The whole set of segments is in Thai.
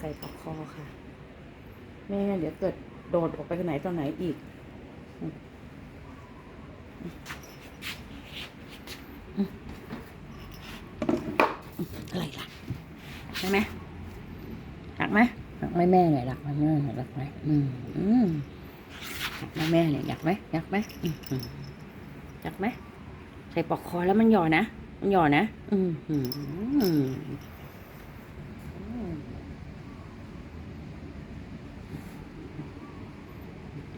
ใส่ปลอกคอค่ะ ไม่งั้นเดี๋ยวเกิดโดดออกไปไหนตอนไหนอีก อะไรล่ะได้ไหมรักไหมรักไหมแม่หน่อยรักไหมแม่หน่อยรักไหมอืมอืมรักแม่เนี่ยอยากไหมอยากไหมอืมอืมอยากไหมใส่ปลอกคอแล้วมันหย่อนะ มันหย่อนะ อืมอืมอืม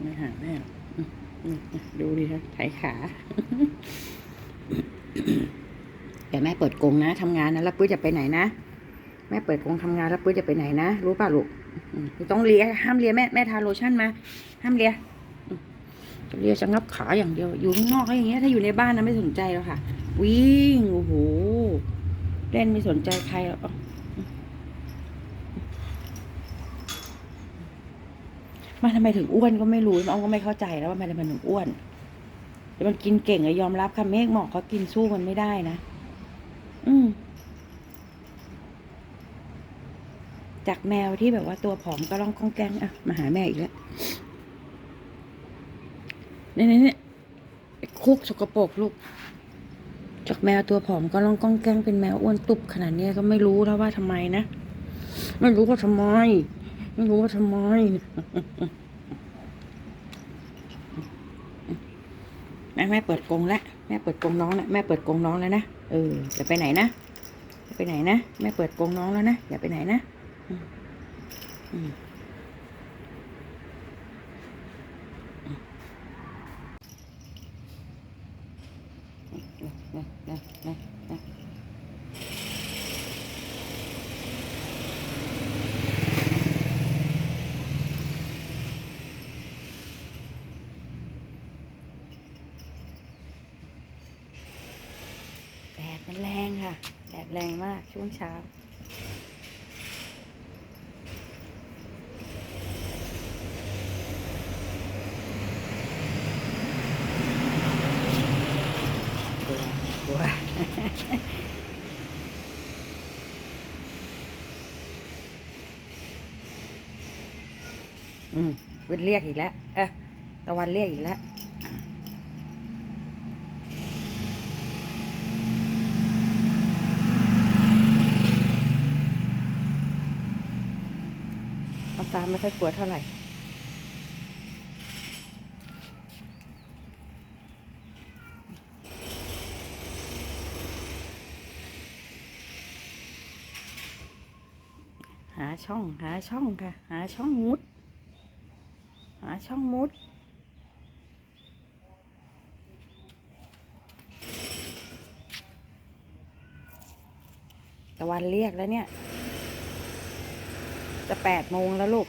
ไม่หาแม่หรอกดูดิคะไถขา เดี๋ยวแม่เปิดกรงนะทำงานนะแล้วปุ้ยจะไปไหนนะ แม่เปิดกรงทำงานแล้วปุ้ยจะไปไหนนะ รู้ป่ะลูกอืมต้องเลียห้ามเลียแม่แม่ทาโลชั่นมา ห้ามเลียจะเลียจะงับขาอย่างเดียว อยู่ข้างนอกก็อย่างเงี้ย ถ้าอยู่ในบ้านนะไม่สนใจหรอกค่ะ วิ่ง โอ้โหเล่นไม่สนใจใครหรอก มันทำไมถึงอ้วนก็ไม่รู้อ้อมก็ไม่เข้าใจแล้วว่ามันทำไมถึงอ้วนแต่มันกินเก่งอะยอมรับค่ะเมฆหมอกเขากินสู้มันไม่ได้นะอืมจากแมวที่แบบว่าตัวผอมก็ร้องก้องแกงอะมาหาแม่อีกแล้วนี่นี่นี่ไอ้คุกสกปรกลูก จากแมวตัวผอมก็ร้องก้องแกงเป็นแมวอ้วนตุบขนาดนี้ก็ไม่รู้แล้วว่าทำไมนะ ไม่รู้ว่าทำไม ไม่รู้ว่าทำไมแม่แม่เปิดกรงแล้วแม่เปิดกรงน้องแล้วแม่เปิดกรงน้องแล้วนะเออจะไปไหนนะจะไปไหนนะแม่เปิดกรงน้องแล้วนะอย่าไปไหนนะอืมอืมนะนะนะนะ มันแรงค่ะแดดแรงมากช่วงเช้า กลัวกลัวอืมวินเรียกอีกแล้ว เอะตะวันเรียกอีกแล้ว ตาไม่ค่อยกลัวเท่าไหร่หาช่อง หาช่องค่ะ หาช่องมุด หาช่องมุด ตะวันเรียกแล้วเนี่ย จะแปดโมงแล้วลูก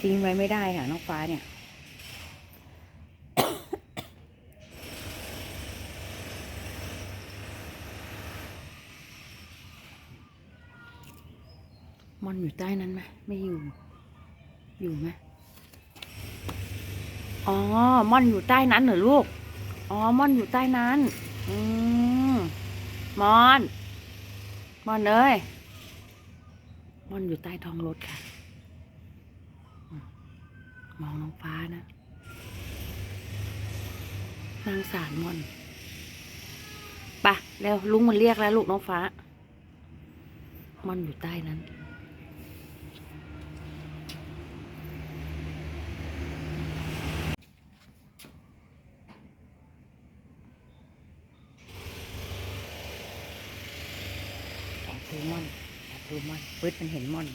ทิ้งไว้ไม่ได้ค่ะ น้องฟ้าเนี่ยมอนอยู่ใต้นั้นไหมไม่อยู่ อยู่ไหม อ๋อมอนอยู่ใต้นั้นเหรอลูก อ๋อมอนอยู่ใต้นั้น อืมมอนมอนเอ้ยมอนอยู่ใต้ท้องรถค่ะ มองน้องฟ้านะ นางสารมอนปะเร็วลุงมันเรียกแล้วลูกน้องฟ้ามอนอยู่ใต้นั้น ดูม่อนแอบดูม่อนปื๊ดมันเห็นม่อน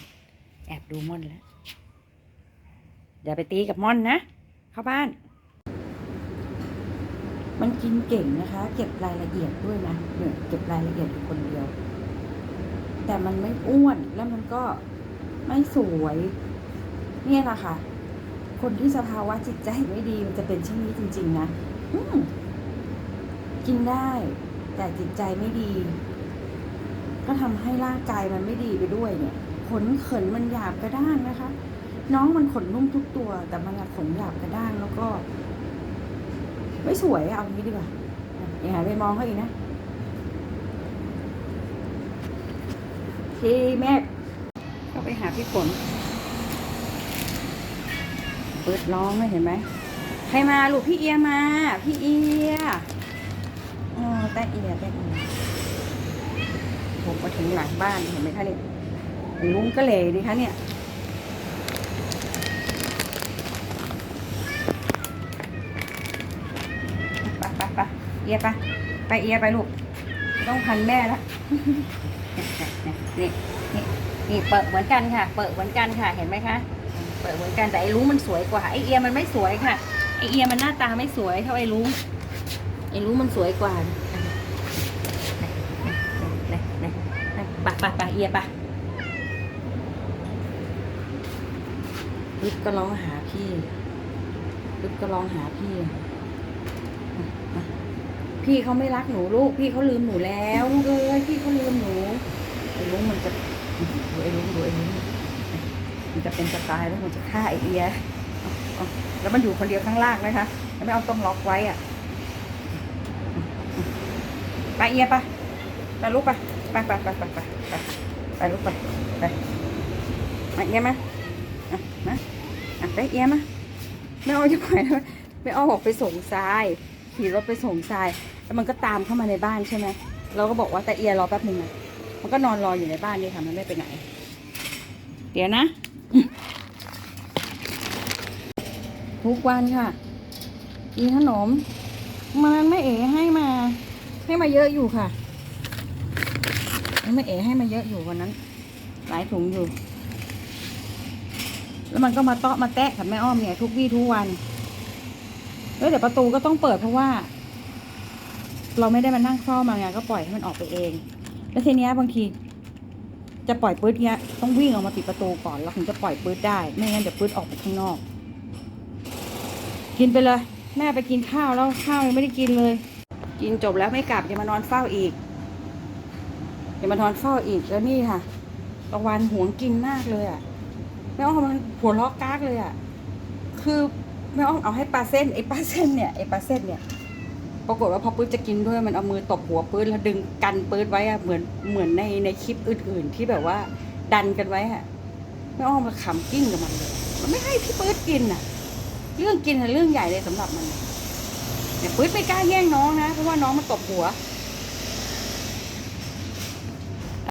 แอบดูม่อนแล้วอย่าไปตีกับม่อนนะ เข้าบ้าน มันกินเก่งนะคะ เก็บรายละเอียดด้วยนะเนี่ยเก็บรายละเอียดอยู่คนเดียว แต่มันไม่อ้วนแล้วมันก็ไม่สวย เนี่ยแหละค่ะ คนที่สภาวะจิตใจไม่ดีมันจะเป็นเช่นนี้จริง ๆ นะกินได้ แต่จิตใจไม่ดี ก็ทำให้ร่างกายมันไม่ดีไปด้วยเนี่ย ขนเขินมันหยาบกระด้างนะคะ น้องมันขนนุ่มทุกตัว แต่มันขนหยาบกระด้างแล้วก็ ไม่สวยอะเอางี้ดีกว่าอย่าหาไปมองเขาอีกนะพี่แม่ก็ไปหาพี่ฝนเปิดร้องเลยเห็นไหมใครมาลูกพี่เอียมา พี่เอียอ๋อแต่เอียแต่เอีย ผมมาถึงหลังบ้านเห็นไหมคะเนี่ยลุงก็เหลดีคะเนี่ยไปไปไปเอียไปไปเอียไปลูก ต้องพันแม่ละนี่นี่นี่เปิดเหมือนกันค่ะ เปิดเหมือนกันค่ะเห็นไหมคะ เปิดเหมือนกันแต่ไอ้ลุงมันสวยกว่าไอ้เอียมันไม่สวยค่ะไอ้เอียมันหน้าตาไม่สวยเท่าไอ้ลุงไอ้ลุงมันสวยกว่า ไปไปเอียไปลึกก็ร้องหาพี่ลึกก็ร้องหาพี่ พี่เขาไม่รักหนูลูก พี่เขาลืมหนูแล้วลูกเอ้ยพี่เขาลืมหนูไอ้ลุงมันจะดูไอ้ลุงดูไอ้ลุงมันจะเป็นสไตล์แล้วมันจะฆ่าไอเอียแล้วมันอยู่คนเดียวข้างล่างนะคะแล้วไม่เอาต้องล็อกไว้อะไปเอียไปไปลูกไป ไปไปไปไปไปไปไปลูกไปไปมาเอียมาอะมาอะไปเอียมาไม่เอาจะปล่อยไม่เอาออกไปส่งทรายขี่รถไปส่งทรายแล้วมันก็ตามเข้ามาในบ้านใช่ไหมเราก็บอกว่าแต่เอียรอแป๊บหนึ่งนะมันก็นอนรออยู่ในบ้านนี่ค่ะมันไม่ไปไหน เดี๋ยวนะทุกวันค่ะมีขนมมันไม่เอ๋ให้มา ให้มาเยอะอยู่ค่ะ นไม่เอ๋ให้มาเยอะอยู่วันนั้น หลายถุงอยู่ แล้วมันก็มาเตาะมาแตะกับแม่อ้อมเนี่ย ทุกวี่ทุกวัน แล้วเดี๋ยวประตูก็ต้องเปิดเพราะว่า เราไม่ได้มานั่งเฝ้ามาไงก็ปล่อยให้มันออกไปเอง แล้วทีเนี้ยบางที จะปล่อยปื๊ดเนี้ยต้องวิ่งออกมาปิดประตูก่อนแล้วถึงจะปล่อยปื๊ดได้ ไม่งั้นเดี๋ยวปื๊ดออกไปข้างนอก กินไปเลย แม่ไปกินข้าวแล้วข้าวยังไม่ได้กินเลย กินจบแล้วไม่กลับย่ามานอนเฝ้าอีก อย่ามานอนเฝ้าอีกแล้วนี่ค่ะตะวันหวงกินมากเลยอะแม่อ้อมมันหัวล้อกากเลยอะ คือแม่อ้อมเอาให้ปลาเส้นไอ้ปลาเส้นเนี่ยไอ้ปลาเส้นเนี่ยปรากฏว่าพอปื๊ดจะกินด้วยมันเอามือตบหัวปื๊ดแล้วดึงกันปื๊ดไว้อะเหมือนเหมือนในในคลิปอื่น ๆ ที่แบบว่า ดันกันไว้อะแม่อ้อมมาขำกิ้งกับมันเลยมันไม่ให้พี่ปื๊ดกินอะเรื่องกินอะเรื่องใหญ่เลยสำหรับมันเนี่ยปื๊ดไม่กล้าแย่งน้องนะเพราะว่าน้องมันตบหัว